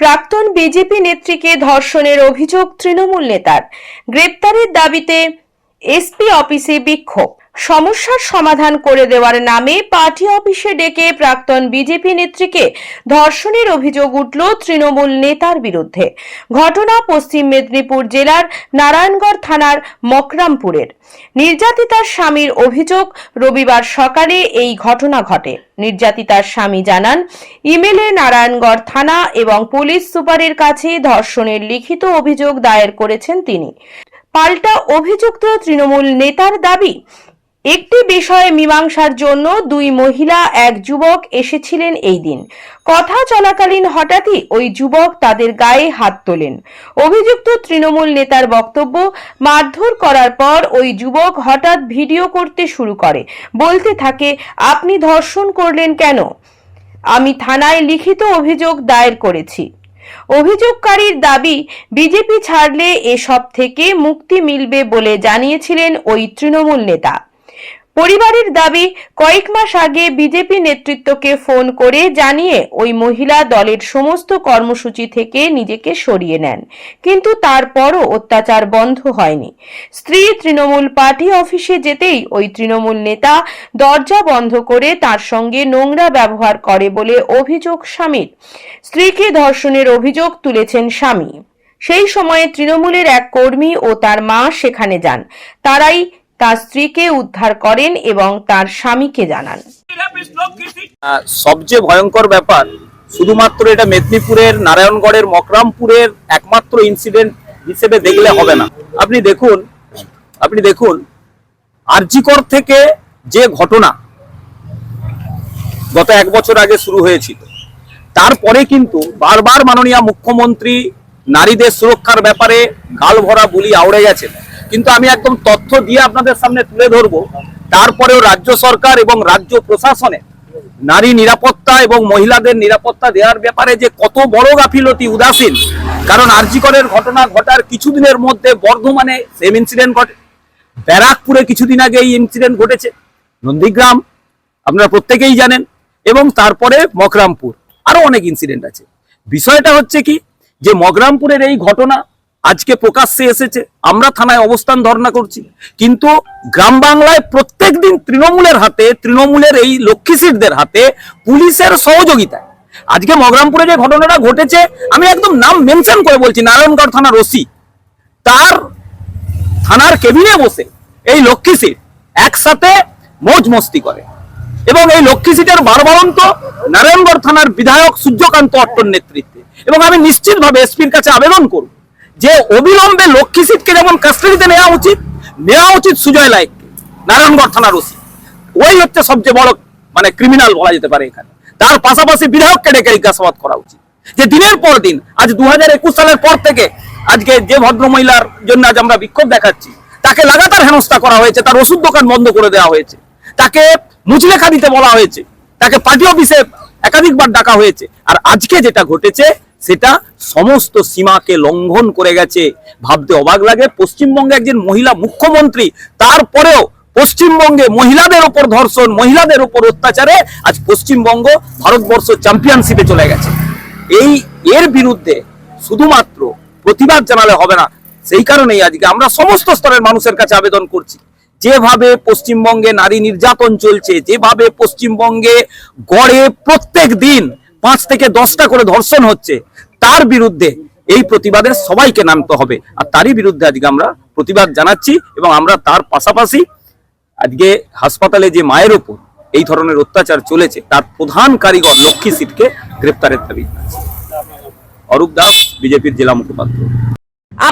প্রাক্তন বিজেপি নেত্রীকে ধর্ষণের অভিযোগ তৃণমূল নেতার। গ্রেপ্তারের দাবিতে এসপি অফিসে বিক্ষোভ। সমস্যার সমাধান করে দেওয়ার নামে পার্টি অফিসে ডেকে প্রাক্তন বিজেপি নেত্রীকে ধর্ষণের অভিযোগ উঠল তৃণমূল নেতার বিরুদ্ধে। ঘটনা পশ্চিম মেদিনীপুর জেলার নারায়ণগড় থানার মকরামপুরের। নির্যাতিতার স্বামীর অভিযোগ, রবিবার সকালে এই ঘটনা ঘটে। নির্যাতিতার স্বামী জানান, ইমেলে নারায়ণগড় থানা এবং পুলিশ সুপারের কাছে ধর্ষণের লিখিত অভিযোগ দায়ের করেছেন তিনি। পাল্টা অভিযুক্ত তৃণমূল নেতার দাবি একটি বিষয়ে মীমাংসার জন্য দুই মহিলা, এক যুবক এসেছিলেন এই দিন। কথা চলাকালীন হঠাৎই ওই যুবক তাদের গায়ে হাত তোলেন। অভিযুক্ত তৃণমূল নেতার বক্তব্য মারধর করার পর ওই যুবক হঠাৎ ভিডিও করতে শুরু করে। বলতে থাকে, আপনি ধর্ষণ করলেন কেন? আমি থানায় লিখিত অভিযোগ দায়ের করেছি। অভিযোগকারীর দাবি, বিজেপি ছাড়লে এসব থেকে মুক্তি মিলবে বলে জানিয়েছিলেন ওই তৃণমূল নেতা। পরিবারের দাবি, কয়েক মাস আগে বিজেপি নেতৃত্বকে ফোন করে জানিয়ে ওই মহিলা দলের সমস্ত কর্মসূচি থেকে নিজেকে সরিয়ে নেন। কিন্তু তারপরও অত্যাচার বন্ধ হয়নি। স্ত্রী তৃণমূল পার্টি অফিসে যেতেই ওই তৃণমূল নেতা দরজা বন্ধ করে তার সঙ্গে নোংরা ব্যবহার করে বলে অভিযোগ স্বামীর। স্ত্রীকে ধর্ষণের অভিযোগ তুলেছেন স্বামী। সেই সময়ে তৃণমূলের এক কর্মী ও তার মা সেখানে যান। তারাই তার স্ত্রীকে উদ্ধার করেন এবং তার স্বামীকে জানান। সবচেয়ে ভয়ঙ্কর ব্যাপার, শুধুমাত্র এটা মেদিনীপুরের, নারায়ণগড়ের, মকরামপুরের একমাত্র ইনসিডেন্ট হিসেবে দেখলে হবে না। আপনি দেখুন আপনি দেখুন, আরজিকর থেকে যে ঘটনা গত এক বছর আগে শুরু হয়েছিল, তারপরে কিন্তু বারবার মাননীয় মুখ্যমন্ত্রী নারীদের সুরক্ষার ব্যাপারে গাল ভরা বুলি আউড়ে গেছেন। কিন্তু আমি একদম তথ্য দিয়ে আপনাদের সামনে তুলে ধরবো। তারপরেও রাজ্য সরকার এবং রাজ্য প্রশাসনে নারী নিরাপত্তা এবং মহিলাদের নিরাপত্তা দেওয়ার ব্যাপারে যে কত বড় গাফিলতি উদাসীন, কারণ আরজিকরের ঘটনা ঘটার কিছুদিনের মধ্যে বর্ধমানে সেম ইনসিডেন্ট ঘটে। ব্যারাকপুরে কিছুদিন আগে এই ইনসিডেন্ট ঘটেছে, নন্দীগ্রাম, আপনারা প্রত্যেকেই জানেন, এবং তারপরে মকরামপুর, আরও অনেক ইনসিডেন্ট আছে। বিষয়টা হচ্ছে কি, যে মগরামপুরের এই ঘটনা আজকে প্রকাশ্যে এসেছে, আমরা থানায় অবস্থান ধর্ণা করছি। কিন্তু গ্রাম বাংলায় প্রত্যেক দিন তৃণমূলের হাতে, তৃণমূলের এই লক্ষ্মী সিটদের হাতে পুলিশের সহযোগিতায়। আজকে মগরামপুরে যে ঘটনাটা ঘটেছে, আমি একদম নাম মেনশন করে বলছি, নারায়ণগড় থানার ওসি। তার থানার কেবিনে বসে এই লক্ষ্মী সিট একসাথে মৌজ মস্তি করে। এবং এই লক্ষ্মী সিটের বারবারন্ত নারায়ণগড় থানার বিধায়ক সূর্যকান্ত অট্টর নেতৃত্বে। এবং আমি নিশ্চিতভাবে এসপির কাছে আবেদন করব যে অবিলম্বে লক্ষ্মী সিটকে যেমন কাস্টাডিতে নেওয়া উচিত নেওয়া উচিত সুজয় লাইককে নারায়ণগড় থানার ওসি। ওই হচ্ছে সবচেয়ে বড় মানে ক্রিমিনাল বলা যেতে পারে এখানে। তার পাশাপাশি বিধায়ককে ডেকে জিজ্ঞাসাবাদ করা উচিত। যে দিনের পর দিন, আজ দুহাজার একুশ সালের পর থেকে আজকে যে ভদ্রমহিলার জন্য আজ আমরা বিক্ষোভ দেখাচ্ছি, তাকে লাগাতার হেনস্থা করা হয়েছে, তার ওষুধ দোকান বন্ধ করে দেওয়া হয়েছে, তাকে মুচলেখা দিতে বলা হয়েছে, তাকে পার্টি অফিসে একাধিকবার ডাকা হয়েছে। আর আজকে যেটা ঘটেছে সেটা সমস্ত সীমাকে লঙ্ঘন করে গেছে। ভাবতে অবাক লাগে, পশ্চিমবঙ্গে একজন মহিলা মুখ্যমন্ত্রী, তারপরেও পশ্চিমবঙ্গে মহিলাদের উপর ধর্ষণ, মহিলাদের উপর অত্যাচারে আজ পশ্চিমবঙ্গ ভারতবর্ষ চ্যাম্পিয়নশিপে চলে গেছে। এই, এর বিরুদ্ধে শুধুমাত্র প্রতিবাদ জানালে হবে না, সেই কারণেই আজকে আমরা সমস্ত স্তরের মানুষের কাছে আবেদন করছি। যেভাবে পশ্চিমবঙ্গে নারী নির্যাতন চলছে, যেভাবে পশ্চিমবঙ্গে গড়ে প্রত্যেক দিন পাঁচ থেকে দশটা করে ধর্ষণ হচ্ছে, তার বিরুদ্ধে এই প্রতিবাদের সবাইকে নামতে হবে। আর তারই বিরুদ্ধে আজকে আমরা প্রতিবাদ জানাচ্ছি এবং আমরা তার পাশাপাশি আজকে হাসপাতালে যে মায়ের ওপর এই ধরনের অত্যাচার চলেছে, তার প্রধান কারিগর লক্ষ্মী সিটকে গ্রেপ্তারের দাবি অরূপ দাস, বিজেপির জেলা মুখপাত্র।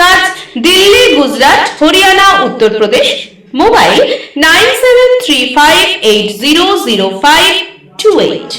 কাজ Delhi, Gujarat, Haryana Uttar Pradesh mobile nine seven three five eight zero zero five two eight.